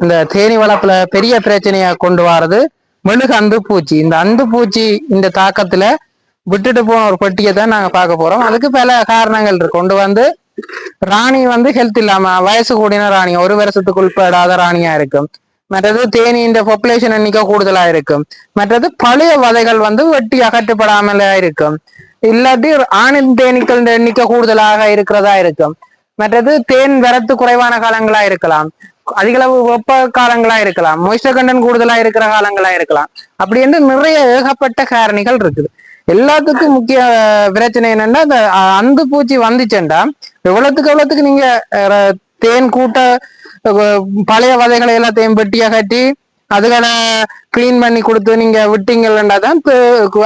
இந்த தேனி வளர்ப்புல பெரிய பிரச்சனையா கொண்டு வர்றது மெழுகு அந்து பூச்சி. இந்த அந்து பூச்சி இந்த தாக்கத்துல விட்டுட்டு போன ஒரு பெட்டியை தான் நாங்க பார்க்க போறோம். அதுக்கு பல காரணங்கள் இருக்கு. கொண்டு வந்து ராணி வந்து ஹெல்த் இல்லாம வயசு கூடின ராணி ஒரு வருஷத்துக்கு உட்படாத ராணியா இருக்கும். மற்றது தேனி இந்த பாப்புலேஷன் எண்ணிக்கை கூடுதலா இருக்கும். மற்றது பழைய வதைகள் வந்து வெட்டி அகற்றப்படாமல இருக்கும். இல்லாட்டி ஆணின் தேனீக்கள் எண்ணிக்கை கூடுதலாக இருக்கிறதா இருக்கும். மற்றது தேன் வரத்து குறைவான காலங்களா இருக்கலாம். அதிகளவு வெப்ப காலங்களா இருக்கலாம் மொய்ஸ்டர் கண்டன் கூடுதலா இருக்கிற காலங்களா இருக்கலாம். அப்படி என்று நிறைய ஏகப்பட்ட காரணிகள் இருக்குது. எல்லாத்துக்கும் முக்கிய பிரச்சனை என்னன்னா அந்த அந்து பூச்சி வந்துச்சுண்டா எவ்வளவுக்கு எவ்வளவுக்கு நீங்க தேன் கூட்ட பழைய வதைகளை எல்லாத்தையும் வெட்டியா கட்டி அதுகளை கிளீன் பண்ணி கொடுத்து நீங்க விட்டீங்கன்னா தான்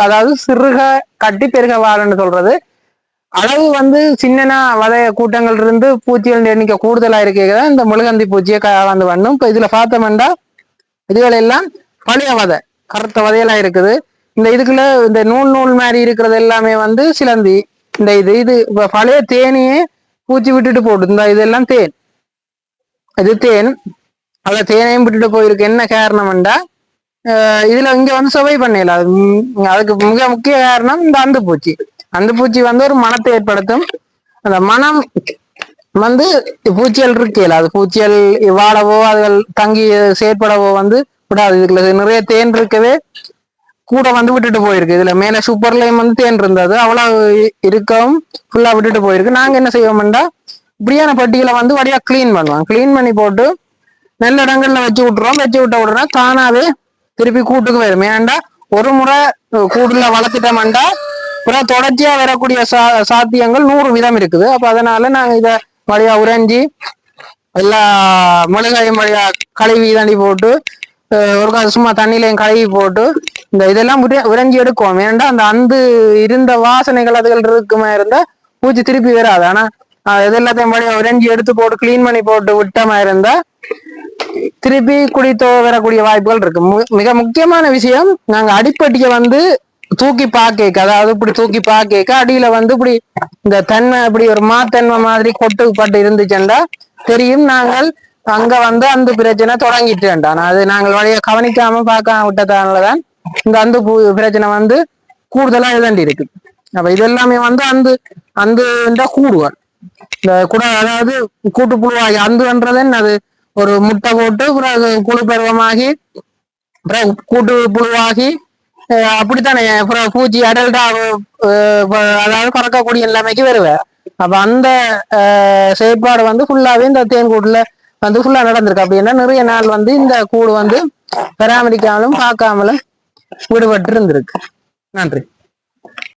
அதாவது சிறுக கட்டி பெருக வாழன்னு சொல்றது. அளவு வந்து சின்னனா வதைய கூட்டங்கள் இருந்து பூச்சிகள் எண்ணிக்கை கூடுதலா இருக்கதான் இந்த முழுகந்தி பூச்சியை வந்து பண்ணும். இப்ப இதுல பார்த்தோம்னா இதுகள் எல்லாம் பழைய வதை கருத்த வதையெல்லாம் இருக்குது. இந்த இதுக்குள்ள இந்த நூல் நூல் மாதிரி இருக்கிறது எல்லாமே வந்து சிலந்தி. இந்த இது இது பழைய தேனியே பூச்சி விட்டுட்டு போட்டு இந்த இதெல்லாம் தேன். இது தேன். அத தேனையும் விட்டுட்டு போயிருக்கு. என்ன காரணம்டா இதுல இங்க வந்து சுவை பண்ணல அதுக்கு மிக முக்கிய காரணம் இந்த அந்து பூச்சி அந்த பூச்சி வந்து ஒரு மனத்தை ஏற்படுத்தும். அந்த மனம் வந்து பூச்சியல் இருக்கல அது பூச்சியல் வாழவோ அதுகள் தங்கி செயற்படவோ வந்து விடாது. இதுல நிறைய தேன் இருக்கவே கூட வந்து விட்டுட்டு போயிருக்கு. இதுல மேல சூப்பர்லயும் வந்து தேன் இருந்தது. அவ்வளவு இருக்கவும் ஃபுல்லா விட்டுட்டு போயிருக்கு. நாங்க என்ன செய்வோம்டா இப்படியான பட்டியலை வந்து வழியா கிளீன் பண்ணுவோம். கிளீன் பண்ணி போட்டு நல்ல இடங்கள்ல வச்சு விட்டுறோம். வச்சு விட்ட உடனே தானாவே திருப்பி கூட்டுக்கு வரும். ஏன்டா ஒரு முறை கூடுல வளர்த்துட்டோம்டா அப்புறம் தொடர்ச்சியா வரக்கூடிய சா சாத்தியங்கள் நூறு விதம் இருக்குது. அப்ப அதனால நாங்க இத வழியா உறைஞ்சி எல்லா மிளகாயும் வழியா கழுவி தண்ணி போட்டு ஒரு சும்மா தண்ணியிலையும் கழுவி போட்டு இந்த இதெல்லாம் உறைஞ்சி எடுக்கும் வேண்டாம் அந்த அந்து இருந்த வாசனைகள் அதுகள் இருக்குமா இருந்தா பூச்சி திருப்பி வராது. ஆனா இது எல்லாத்தையும் வழியா உறைஞ்சி எடுத்து போட்டு கிளீன் பண்ணி போட்டு விட்டமா இருந்தா திருப்பி குடித்தோ வரக்கூடிய வாய்ப்புகள் இருக்கு. மிக முக்கியமான விஷயம் நாங்க அடிப்பட்டிய வந்து தூக்கி பாக்கேக்க அதாவது இப்படி தூக்கி பாக்கேக்க அடியில வந்து இப்படி இந்த தன்மை இப்படி ஒரு மாத்தன்மை மாதிரி கொட்டுப்பட்டு இருந்துச்சுண்டா. தெரியும் நாங்கள் அங்க வந்து அந்த பிரச்சனை தொடங்கிட்டு அது நாங்கள் வழிய கவனிக்காம பார்க்காம விட்டதானதான் இந்த அந்த பிரச்சனை வந்து கூடுதலா எழுதாண்டி இருக்கு அப்ப இதெல்லாமே வந்து அந்த அந்த கூடுவார் இந்த கூட அதாவது கூட்டு புழுவாகி அந்துன்றது அது ஒரு முட்டை போட்டு பிறகு குழு பருவமாகி கூட்டு புழுவாகி அப்படித்தானே? அப்புறம் பூச்சி அடல்டா அதாவது குறக்கக்கூடிய நிலைமைக்கு வருவேன் அப்ப அந்த செயற்பாடு வந்து ஃபுல்லாவே இந்த தேன் கூட்டுல வந்து ஃபுல்லா நடந்திருக்கு. அப்படின்னா நிறைய நாள் வந்து இந்த கூடு வந்து பராமரிக்காமலும் பார்க்காமலும் விடுபட்டு இருந்திருக்கு. நன்றி.